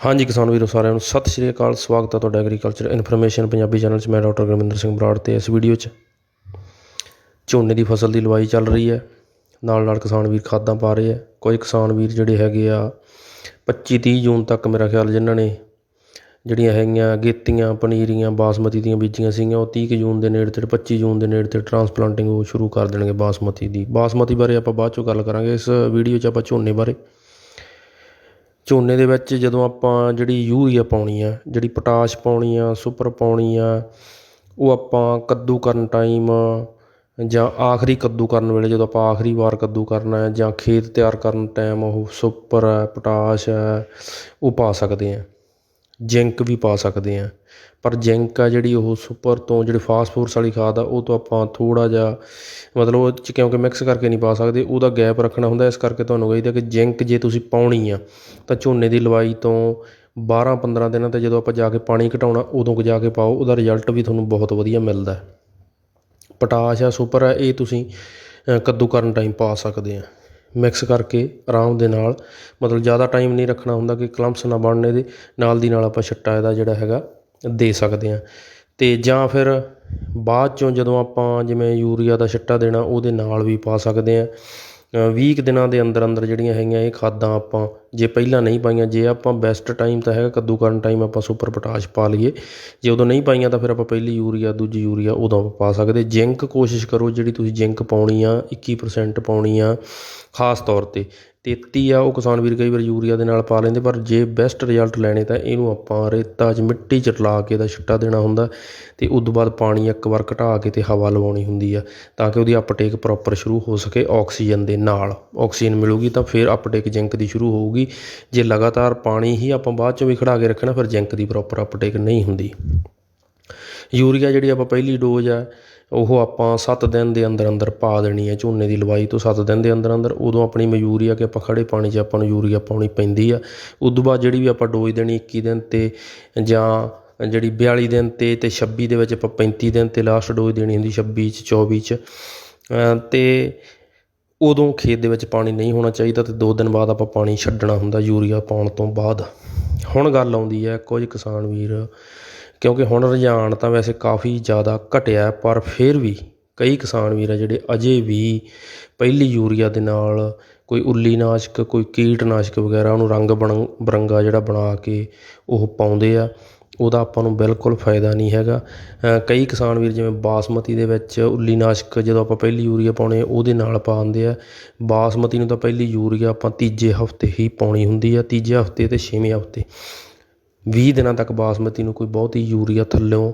ਹਾਂਜੀ ਕਿਸਾਨ ਵੀਰੋ, ਸਾਰਿਆਂ ਨੂੰ ਸਤਿ ਸ਼੍ਰੀ ਅਕਾਲ, ਸਵਾਗਤ ਹੈ ਤੁਹਾਡਾ ਐਗਰੀਕਲਚਰ ਇਨਫੋਰਮੇਸ਼ਨ ਪੰਜਾਬੀ ਚੈਨਲ 'ਚ। ਮੈਂ ਡਾਕਟਰ ਗੁਰਮਿੰਦਰ ਸਿੰਘ ਬਰਾੜ ਤੇ ਇਸ ਵੀਡੀਓ 'ਚ ਝੋਨੇ ਦੀ ਫਸਲ ਦੀ ਲਵਾਈ ਚੱਲ ਰਹੀ ਹੈ। ਨਾਲ ਨਾਲ ਕਿਸਾਨ ਵੀਰ ਖਾਦਾਂ ਪਾ ਰਹੇ ਆ ਕੁਝ ਕਿਸਾਨ ਵੀਰ ਜਿਹੜੇ ਹੈਗੇ ਆ 25 30 ਜੂਨ ਤੱਕ ਮੇਰਾ ਖਿਆਲ ਜਿਨ੍ਹਾਂ ਨੇ ਜਿਹੜੀਆਂ ਹੈਗੀਆਂ ਗੇਤੀਆਂ, ਪਨੀਰੀਆਂ, ਬਾਸਮਤੀ ਦੀਆਂ ਬੀਜੀਆਂ ਸੀਗੀਆਂ, ਉਹ 30 ਕੁ ਜੂਨ ਦੇ ਨੇੜੇ ਤੇ 25 ਜੂਨ ਦੇ ਨੇੜੇ ਤੇ ਟਰਾਂਸਪਲਾਂਟਿੰਗ ਉਹ ਸ਼ੁਰੂ ਕਰ ਦੇਣਗੇ ਬਾਸਮਤੀ ਦੀ। ਬਾਸਮਤੀ ਬਾਰੇ ਆਪਾਂ ਬਾਅਦ ਚੋਂ ਗੱਲ ਕਰਾਂਗੇ। ਇਸ ਵੀਡੀਓ 'ਚ ਆਪਾਂ ਝੋਨੇ ਬਾਰੇ ਝੋਨੇ ਦੇ ਵਿੱਚ ਜਦੋਂ ਆਪਾਂ ਜਿਹੜੀ ਯੂਰੀਆ ਪਾਉਣੀ ਆ, ਜਿਹੜੀ ਪੋਟਾਸ਼ ਪਾਉਣੀ ਆ, ਸੁਪਰ ਪਾਉਣੀ ਆ, ਉਹ ਆਪਾਂ ਕੱਦੂ ਕਰਨ ਟਾਈਮ ਜਾਂ ਆਖਰੀ ਕੱਦੂ ਕਰਨ ਵੇਲੇ ਜਦੋਂ ਆਪਾਂ ਆਖਰੀ ਵਾਰ ਕੱਦੂ ਕਰਨਾ ਹੈ ਜਾਂ ਖੇਤ ਤਿਆਰ ਕਰਨ ਟਾਈਮ ਉਹ ਸੁਪਰ ਹੈ ਪੋਟਾਸ਼ ਹੈ ਉਹ ਪਾ ਸਕਦੇ ਹਾਂ ਜਿੰਕ ਵੀ ਪਾ ਸਕਦੇ ਹਾਂ ਪਰ ਜਿੰਕ ਆ ਜਿਹੜੀ ਉਹ ਸੁਪਰ ਤੋਂ ਜਿਹੜੀ ਫਾਸਫੋਰਸ ਵਾਲੀ ਖਾਦ ਆ, ਉਹ ਤੋਂ ਆਪਾਂ ਥੋੜ੍ਹਾ ਜਿਹਾ ਮਤਲਬ ਉਹ 'ਚ ਕਿਉਂਕਿ ਮਿਕਸ ਕਰਕੇ ਨਹੀਂ ਪਾ ਸਕਦੇ, ਉਹਦਾ ਗੈਪ ਰੱਖਣਾ ਹੁੰਦਾ, ਇਸ ਕਰਕੇ ਤੁਹਾਨੂੰ ਕਹੀਦਾ ਕਿ ਜਿੰਕ ਜੇ ਤੁਸੀਂ ਪਾਉਣੀ ਆ, ਤਾਂ ਝੋਨੇ ਦੀ ਲਵਾਈ ਤੋਂ 12 15 ਦਿਨਾਂ ਤੇ ਜਦੋਂ ਆਪਾਂ ਜਾ ਕੇ ਪਾਣੀ ਘਟਾਉਣਾ, ਉਦੋਂ ਕੁ ਜਾ ਕੇ ਪਾਓ, ਉਹਦਾ ਰਿਜ਼ਲਟ ਵੀ ਤੁਹਾਨੂੰ ਬਹੁਤ ਵਧੀਆ ਮਿਲਦਾ ਪੋਟਾਸ਼ ਆ, ਸੁਪਰ ਆ, ਇਹ ਤੁਸੀਂ ਕੱਦੂ ਕਰਨ ਟਾਈਮ ਪਾ ਸਕਦੇ ਆ। ਮਿਕਸ ਕਰਕੇ ਆਰਾਮ ਦੇ ਨਾਲ, ਮਤਲਬ ਜ਼ਿਆਦਾ ਟਾਈਮ ਨਹੀਂ ਰੱਖਣਾ ਹੁੰਦਾ ਕਿ ਕਲੰਪਸ ਨਾ ਬਣਨੇ ਦੇ ਨਾਲ ਦੀ ਨਾਲ ਆਪਾਂ ਛੱਟਾ ਇਹਦਾ ਜਿਹੜਾ ਹੈਗਾ ਦੇ ਸਕਦੇ ਹਾਂ। ਅਤੇ ਜਾਂ ਫਿਰ ਬਾਅਦ ਚੋਂ ਜਦੋਂ ਆਪਾਂ ਜਿਵੇਂ ਯੂਰੀਆ ਦਾ ਛਿੱਟਾ ਦੇਣਾ, ਉਹਦੇ ਨਾਲ ਵੀ ਪਾ ਸਕਦੇ ਹਾਂ। ਵੀਹ ਕੁ ਦਿਨਾਂ ਦੇ ਅੰਦਰ ਅੰਦਰ ਜਿਹੜੀਆਂ ਹੈਗੀਆਂ ਇਹ ਖਾਦਾਂ ਆਪਾਂ ਜੇ ਪਹਿਲਾਂ ਨਹੀਂ ਪਾਈਆਂ, ਜੇ ਆਪਾਂ ਬੈਸਟ ਟਾਈਮ ਤਾਂ ਹੈਗਾ ਕੱਦੂ ਕਰਨ ਟਾਈਮ ਆਪਾਂ ਸੁਪਰ ਪੋਟਾਸ਼ ਪਾ ਲਈਏ। ਜੇ ਉਦੋਂ ਨਹੀਂ ਪਾਈਆਂ ਤਾਂ ਫਿਰ ਆਪਾਂ ਪਹਿਲੀ ਯੂਰੀਆ, ਦੂਜੀ ਯੂਰੀਆ ਉਦੋਂ ਆਪਾਂ ਪਾ ਸਕਦੇ। ਜਿੰਕ ਕੋਸ਼ਿਸ਼ ਕਰੋ, ਜਿਹੜੀ ਤੁਸੀਂ ਜਿੰਕ ਪਾਉਣੀ ਆ 21% ਪਾਉਣੀ ਆ, ਖਾਸ ਤੌਰ ਤੇ। 33 ਆ, ਉਹ ਕਿਸਾਨ ਵੀਰ ਕਈ ਵਾਰ ਯੂਰੀਆ ਦੇ ਨਾਲ ਪਾ ਲੈਂਦੇ, ਪਰ ਜੇ ਬੈਸਟ ਰਿਜ਼ਲਟ ਲੈਣੇ ਤਾਂ ਇਹਨੂੰ ਆਪਾਂ ਰੇਤਾ 'ਚ ਮਿੱਟੀ 'ਚ ਰਲਾ ਕੇ ਇਹਦਾ ਛਿੱਟਾ ਦੇਣਾ ਹੁੰਦਾ ਤੇ ਉਸ ਤੋਂ ਬਾਅਦ ਪਾਣੀ ਇੱਕ ਵਾਰ ਘਟਾ ਕੇ ਤੇ ਹਵਾ ਲਵਾਉਣੀ ਹੁੰਦੀ ਆ ਤਾਂ ਕਿ ਉਹਦੀ ਅਪਟੇਕ ਪ੍ਰੋਪਰ ਸ਼ੁਰੂ ਹੋ ਸਕੇ ਆਕਸੀਜਨ ਦੇ ਨਾਲ। ਆਕਸੀਜਨ ਮਿਲੂਗੀ ਤਾਂ ਫਿਰ ਅਪਟੇਕ ਜਿੰਕ ਦੀ ਸ਼ੁਰੂ ਹੋਊਗੀ। ਜੇ ਲਗਾਤਾਰ ਪਾਣੀ ਹੀ ਆਪਾਂ ਬਾਅਦ ਚੋਂ ਵੀ ਖੜਾ ਕੇ ਰੱਖਣਾ ਫਿਰ ਜਿੰਕ ਦੀ ਪ੍ਰੋਪਰ ਅਪਟੇਕ ਨਹੀਂ ਹੁੰਦੀ। ਯੂਰੀਆ ਜਿਹੜੀ ਆਪਾਂ ਪਹਿਲੀ ਡੋਜ਼ ਆ ਉਹ ਆਪਾਂ 7 ਦਿਨ ਦੇ ਅੰਦਰ ਅੰਦਰ ਪਾ ਦੇਣੀ ਹੈ। ਝੋਨੇ ਦੀ ਲਵਾਈ ਤੋਂ 7 ਦਿਨ ਦੇ ਅੰਦਰ ਅੰਦਰ ਉਦੋਂ ਆਪਣੀ ਮਜਬੂਰੀ ਕਿ ਆਪਾਂ ਖੜੇ ਪਾਣੀ 'ਚ ਆਪਾਂ ਨੂੰ ਯੂਰੀਆ ਪਾਉਣੀ ਪੈਂਦੀ ਆ। ਉਸ ਤੋਂ ਬਾਅਦ ਜਿਹੜੀ ਵੀ ਆਪਾਂ ਡੋਜ਼ ਦੇਣੀ 21 ਦਿਨ ਤੇ ਜਾਂ ਜਿਹੜੀ 42 ਦਿਨ ਤੇ ਤੇ 26 ਦੇ ਵਿੱਚ ਆਪਾਂ 35 ਦਿਨ ਤੇ ਲਾਸਟ ਡੋਜ਼ ਦੇਣੀ ਹੁੰਦੀ 26 ਚ 24 ਚ। ਅ, ਤੇ ਉਦੋਂ ਖੇਤ ਦੇ ਵਿੱਚ ਪਾਣੀ ਨਹੀਂ ਹੋਣਾ ਚਾਹੀਦਾ ਅਤੇ ਦੋ ਦਿਨ ਬਾਅਦ ਆਪਾਂ ਪਾਣੀ ਛੱਡਣਾ ਹੁੰਦਾ, ਯੂਰੀਆ ਪਾਉਣ ਤੋਂ ਬਾਅਦ। ਹੁਣ ਗੱਲ ਆਉਂਦੀ ਹੈ ਕੁਝ ਕਿਸਾਨ ਵੀਰ, ਕਿਉਂਕਿ ਹੁਣ ਰੁਝਾਨ ਤਾਂ ਵੈਸੇ ਕਾਫੀ ਜ਼ਿਆਦਾ ਘਟਿਆ, ਪਰ ਫਿਰ ਵੀ ਕਈ ਕਿਸਾਨ ਵੀਰ ਆ ਜਿਹੜੇ ਅਜੇ ਵੀ ਪਹਿਲੀ ਯੂਰੀਆ ਦੇ ਨਾਲ ਕੋਈ ਉੱਲੀ ਨਾਸ਼ਕ, ਕੋਈ ਕੀਟਨਾਸ਼ਕ ਵਗੈਰਾ ਉਹਨੂੰ ਰੰਗ ਬਣ ਬਰੰਗਾ ਜਿਹੜਾ ਬਣਾ ਕੇ ਉਹ ਪਾਉਂਦੇ ਆ। ਉਹਦਾ ਆਪਾਂ ਨੂੰ ਬਿਲਕੁਲ ਫਾਇਦਾ ਨਹੀਂ ਹੈਗਾ। ਕਈ ਕਿਸਾਨ ਵੀਰ ਜਿਵੇਂ ਬਾਸਮਤੀ ਦੇ ਵਿੱਚ ਉੱਲੀ ਨਾਸ਼ਕ ਜਦੋਂ ਆਪਾਂ ਪਹਿਲੀ ਯੂਰੀਆ ਪਾਉਣੇ ਉਹਦੇ ਨਾਲ ਪਾ ਦਿੰਦੇ ਆ। ਬਾਸਮਤੀ ਨੂੰ ਤਾਂ ਪਹਿਲੀ ਯੂਰੀਆ ਆਪਾਂ ਤੀਜੇ ਹਫ਼ਤੇ ਹੀ ਪਾਉਣੀ ਹੁੰਦੀ ਆ, ਤੀਜੇ ਹਫ਼ਤੇ ਅਤੇ ਛੇਵੇਂ ਹਫ਼ਤੇ। ਵੀਹ ਦਿਨਾਂ ਤੱਕ ਬਾਸਮਤੀ ਨੂੰ ਕੋਈ ਬਹੁਤੀ ਯੂਰੀਆ ਥੱਲਿਓਂ,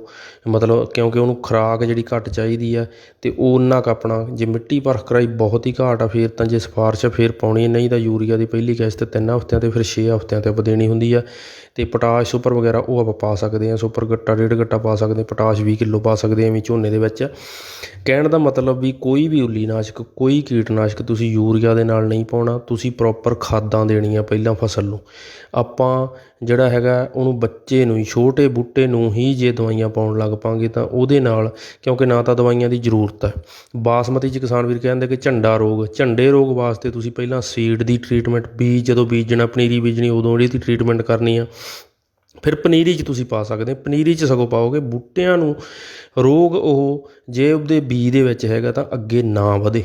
ਮਤਲਬ ਕਿਉਂਕਿ ਉਹਨੂੰ ਖੁਰਾਕ ਜਿਹੜੀ ਘੱਟ ਚਾਹੀਦੀ ਆ ਅਤੇ ਉਹ ਕੁ ਆਪਣਾ, ਜੇ ਮਿੱਟੀ ਪਰਖ ਕਰਾਈ ਬਹੁਤ ਹੀ ਘਾਟ ਆ ਫਿਰ ਤਾਂ ਜੇ ਸਿਫਾਰਿਸ਼ ਆ ਫਿਰ ਪਾਉਣੀ ਨਹੀਂ ਤਾਂ ਯੂਰੀਆ ਦੀ ਪਹਿਲੀ ਕਿਸ਼ਤ ਤਿੰਨ ਹਫ਼ਤਿਆਂ ਤੇ ਫਿਰ ਛੇ ਹਫ਼ਤਿਆਂ ਤੇ ਆਪਾਂ ਦੇਣੀ ਹੁੰਦੀ ਆ ਅਤੇ ਪੋਟਾਸ਼, ਸੁਪਰ ਵਗੈਰਾ ਉਹ ਆਪਾਂ ਪਾ ਸਕਦੇ ਹਾਂ, ਸੁਪਰ ਗੱਟਾ ਡੇਢ ਗੱਟਾ ਪਾ ਸਕਦੇ ਹਾਂ, ਪੋਟਾਸ਼ 20 ਕਿਲੋ ਪਾ ਸਕਦੇ ਹਾਂ ਐਵੇਂ ਝੋਨੇ ਦੇ ਵਿੱਚ। ਕਹਿਣ ਦਾ ਮਤਲਬ ਵੀ ਕੋਈ ਵੀ ਉੱਲੀਨਾਸ਼ਕ, ਕੋਈ ਕੀਟਨਾਸ਼ਕ ਤੁਸੀਂ ਯੂਰੀਆ ਦੇ ਨਾਲ ਨਹੀਂ ਪਾਉਣਾ, ਤੁਸੀਂ ਪ੍ਰੋਪਰ ਖਾਦਾਂ ਦੇਣੀਆਂ ਪਹਿਲਾਂ ਫਸਲ ਨੂੰ। ਆਪਾਂ ਜਿਹੜਾ ਹੈਗਾ ਉਹਨੂੰ ਬੱਚੇ ਨੂੰ ਹੀ, ਛੋਟੇ ਬੂਟੇ ਨੂੰ ਹੀ ਜੇ ਦਵਾਈਆਂ ਪਾਉਣ ਲੱਗ ਪਾਂਗੇ ਤਾਂ ਉਹਦੇ ਨਾਲ, ਕਿਉਂਕਿ ਨਾ ਤਾਂ ਦਵਾਈਆਂ ਦੀ ਜ਼ਰੂਰਤ ਹੈ। ਬਾਸਮਤੀ ਚ ਕਿਸਾਨ ਵੀਰ ਕਹਿੰਦੇ ਕਿ ਝੰਡਾ ਰੋਗ, ਝੰਡੇ ਰੋਗ ਵਾਸਤੇ ਤੁਸੀਂ ਪਹਿਲਾਂ ਸੀਡ ਦੀ ਟਰੀਟਮੈਂਟ ਬੀਜ ਜਦੋਂ ਬੀਜਣਾ, ਪਨੀਰੀ ਬੀਜਣੀ, ਉਦੋਂ ਇਹਦੀ ਟਰੀਟਮੈਂਟ ਕਰਨੀ ਆ। ਫਿਰ ਪਨੀਰੀ 'ਚ ਤੁਸੀਂ ਪਾ ਸਕਦੇ ਪਨੀਰੀ 'ਚ ਸਗੋਂ ਪਾਓਗੇ, ਬੂਟਿਆਂ ਨੂੰ ਰੋਗ ਉਹ, ਜੇ ਉਹਦੇ ਬੀਜ ਦੇ ਵਿੱਚ ਹੈਗਾ ਤਾਂ ਅੱਗੇ ਨਾ ਵਧੇ।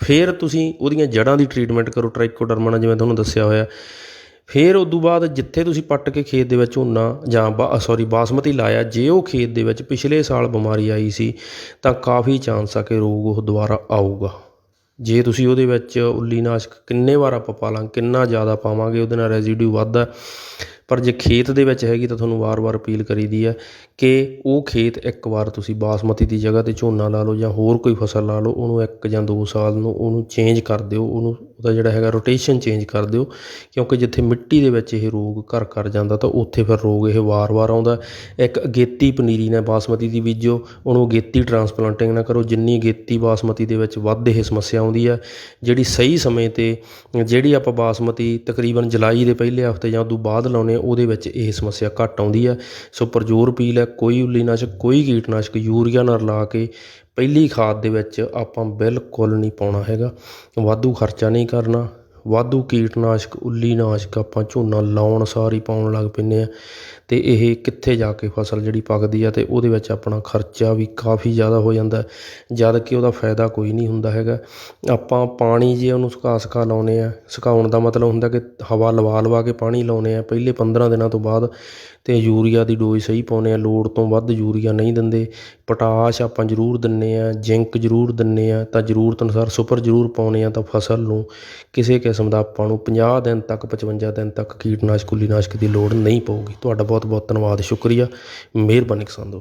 ਫਿਰ ਤੁਸੀਂ ਉਹਦੀਆਂ ਜੜ੍ਹਾਂ ਦੀ ਟਰੀਟਮੈਂਟ ਕਰੋ ਟ੍ਰਾਈਕੋਡਰਮਾ ਨਾਲ ਜਿਵੇਂ ਤੁਹਾਨੂੰ ਦੱਸਿਆ ਹੋਇਆ। ਫਿਰ ਉਸ ਤੋਂ ਬਾਅਦ ਜਿੱਥੇ ਤੁਸੀਂ ਪੱਟ ਕੇ ਖੇਤ ਦੇ ਵਿੱਚ ਝੋਨਾ ਜਾਂ ਬਾ ਸੌਰੀ ਬਾਸਮਤੀ ਲਾਇਆ, ਜੇ ਉਹ ਖੇਤ ਦੇ ਵਿੱਚ ਪਿਛਲੇ ਸਾਲ ਬਿਮਾਰੀ ਆਈ ਸੀ, ਤਾਂ ਕਾਫੀ ਚਾਂਸ ਆ ਕਿ ਰੋਗ ਉਹ ਦੁਬਾਰਾ ਆਊਗਾ। ਜੇ ਤੁਸੀਂ ਉਹਦੇ ਵਿੱਚ ਉੱਲੀ ਨਾਸ਼ਕ ਕਿੰਨੇ ਵਾਰ ਆਪਾਂ ਪਾ ਲਾਂ ਕਿੰਨਾ ਜ਼ਿਆਦਾ ਪਾਵਾਂਗੇ, ਉਹਦੇ ਨਾਲ ਰੈਜ਼ੀਡਿਊ ਵੱਧਦਾ ਪਰ ਜੇ ਖੇਤ ਦੇ ਵਿੱਚ ਹੈਗੀ ਤਾਂ ਤੁਹਾਨੂੰ ਵਾਰ-ਵਾਰ ਅਪੀਲ ਕਰੀਦੀ ਹੈ ਕਿ ਉਹ ਖੇਤ ਇੱਕ ਵਾਰ ਤੁਸੀਂ ਬਾਸਮਤੀ ਦੀ ਜਗ੍ਹਾ ਤੇ ਝੋਨਾ ਲਾ ਲਓ ਜਾਂ ਹੋਰ ਕੋਈ ਫਸਲ ਲਾ ਲਓ, ਉਹਨੂੰ ਇੱਕ ਜਾਂ ਦੋ ਸਾਲ ਨੂੰ ਉਹਨੂੰ ਚੇਂਜ ਕਰ ਦਿਓ, ਉਹਨੂੰ ਉਹਦਾ ਜਿਹੜਾ ਹੈਗਾ ਰੋਟੇਸ਼ਨ ਚੇਂਜ ਕਰ ਦਿਓ। ਕਿਉਂਕਿ ਜਿੱਥੇ ਮਿੱਟੀ ਦੇ ਵਿੱਚ ਇਹ ਰੋਗ ਘਰ ਕਰ ਜਾਂਦਾ ਤਾਂ ਉੱਥੇ ਫਿਰ ਰੋਗ ਇਹ ਵਾਰ-ਵਾਰ ਆਉਂਦਾ। ਇੱਕ ਅਗੇਤੀ ਪਨੀਰੀ ਨਾਲ ਬਾਸਮਤੀ ਦੀ ਬੀਜੋ, ਉਹਨੂੰ ਅਗੇਤੀ ਟਰਾਂਸਪਲਾਂਟਿੰਗ ਨਾ ਕਰੋ। ਜਿੰਨੀ ਅਗੇਤੀ ਬਾਸਮਤੀ ਦੇ ਵਿੱਚ ਵੱਧ ਇਹ ਸਮੱਸਿਆ ਆਉਂਦੀ ਹੈ, ਜਿਹੜੀ ਸਹੀ ਸਮੇਂ ਤੇ ਜਿਹੜੀ ਆਪਾਂ ਬਾਸਮਤੀ ਤਕਰੀਬਨ ਜੁਲਾਈ ਦੇ ਪਹਿਲੇ ਹਫ਼ਤੇ ਜਾਂ ਉਦੋਂ ਬਾਅਦ ਲਾਉਨੇ ਉਹਦੇ ਵਿੱਚ ਇਹ ਸਮੱਸਿਆ ਘੱਟ ਆਉਂਦੀ ਹੈ ਸੋ ਪਰਜੋਰ ਪੀਲ ਹੈ, ਕੋਈ ਉੱਲੀਨਾਸ਼ਕ, ਕੋਈ ਕੀਟਨਾਸ਼ਕ, ਯੂਰੀਆ ਨਾਲ ਲਾ ਕੇ ਪਹਿਲੀ ਖਾਦ ਦੇ ਵਿੱਚ ਆਪਾਂ ਬਿਲਕੁਲ ਨਹੀਂ ਪਾਉਣਾ ਹੈਗਾ। ਵਾਧੂ ਖਰਚਾ ਨਹੀਂ ਕਰਨਾ। ਵਾਧੂ ਕੀਟਨਾਸ਼ਕ, ਉੱਲੀਨਾਸ਼ਕ ਆਪਾਂ ਝੋਨਾ ਲਾਉਣ, ਸਾਰ ਹੀ ਪਾਉਣ ਲੱਗ ਪੈਂਦੇ ਹਾਂ ਅਤੇ ਇਹ ਕਿੱਥੇ ਜਾ ਕੇ ਫਸਲ ਜਿਹੜੀ ਪੱਕਦੀ ਆ ਅਤੇ ਉਹਦੇ ਵਿੱਚ ਆਪਣਾ ਖਰਚਾ ਵੀ ਕਾਫੀ ਜ਼ਿਆਦਾ ਹੋ ਜਾਂਦਾ ਜਦ ਕਿ ਉਹਦਾ ਫਾਇਦਾ ਕੋਈ ਨਹੀਂ ਹੁੰਦਾ ਹੈਗਾ। ਆਪਾਂ ਪਾਣੀ ਜੇ ਉਹਨੂੰ ਸੁਕਾ ਸੁਕਾ ਲਾਉਂਦੇ ਹਾਂ ਸੁਕਾਉਣ ਦਾ ਮਤਲਬ ਹੁੰਦਾ ਕਿ ਹਵਾ ਲਵਾ ਲਵਾ ਕੇ ਪਾਣੀ ਲਾਉਂਦੇ ਹਾਂ ਪਹਿਲੇ 15 ਦਿਨਾਂ ਤੋਂ ਬਾਅਦ ਅਤੇ ਯੂਰੀਆ ਦੀ ਡੋਜ਼ ਸਹੀ ਪਾਉਂਦੇ ਹਾਂ ਲੋੜ ਤੋਂ ਵੱਧ ਯੂਰੀਆ ਨਹੀਂ ਦਿੰਦੇ। ਪੋਟਾਸ਼ ਆਪਾਂ ਜ਼ਰੂਰ ਦਿੰਦੇ ਹਾਂ ਜ਼ਿੰਕ ਜ਼ਰੂਰ ਦਿੰਦੇ ਹਾਂ ਤਾਂ ਜ਼ਰੂਰਤ ਅਨੁਸਾਰ ਸੁਪਰ ਜ਼ਰੂਰ ਪਾਉਂਦੇ ਹਾਂ ਤਾਂ ਫਸਲ ਨੂੰ ਕਿਸੇ ਕਿਸਮ ਦਾ ਆਪਾਂ ਨੂੰ 50 ਦਿਨ ਤੱਕ 55 ਦਿਨ ਤੱਕ ਕੀਟਨਾਸ਼ਕ ਉੱਲੀਨਾਸ਼ਕ ਦੀ ਲੋੜ ਨਹੀਂ ਪਊਗੀ। ਤੁਹਾਡਾ ਬਹੁਤ ਬਹੁਤ ਧੰਨਵਾਦ, ਸ਼ੁਕਰੀਆ। ਮਿਹਰਬਾਨੀ ਕਿਸਾਨ ਦੋਸਤੋ।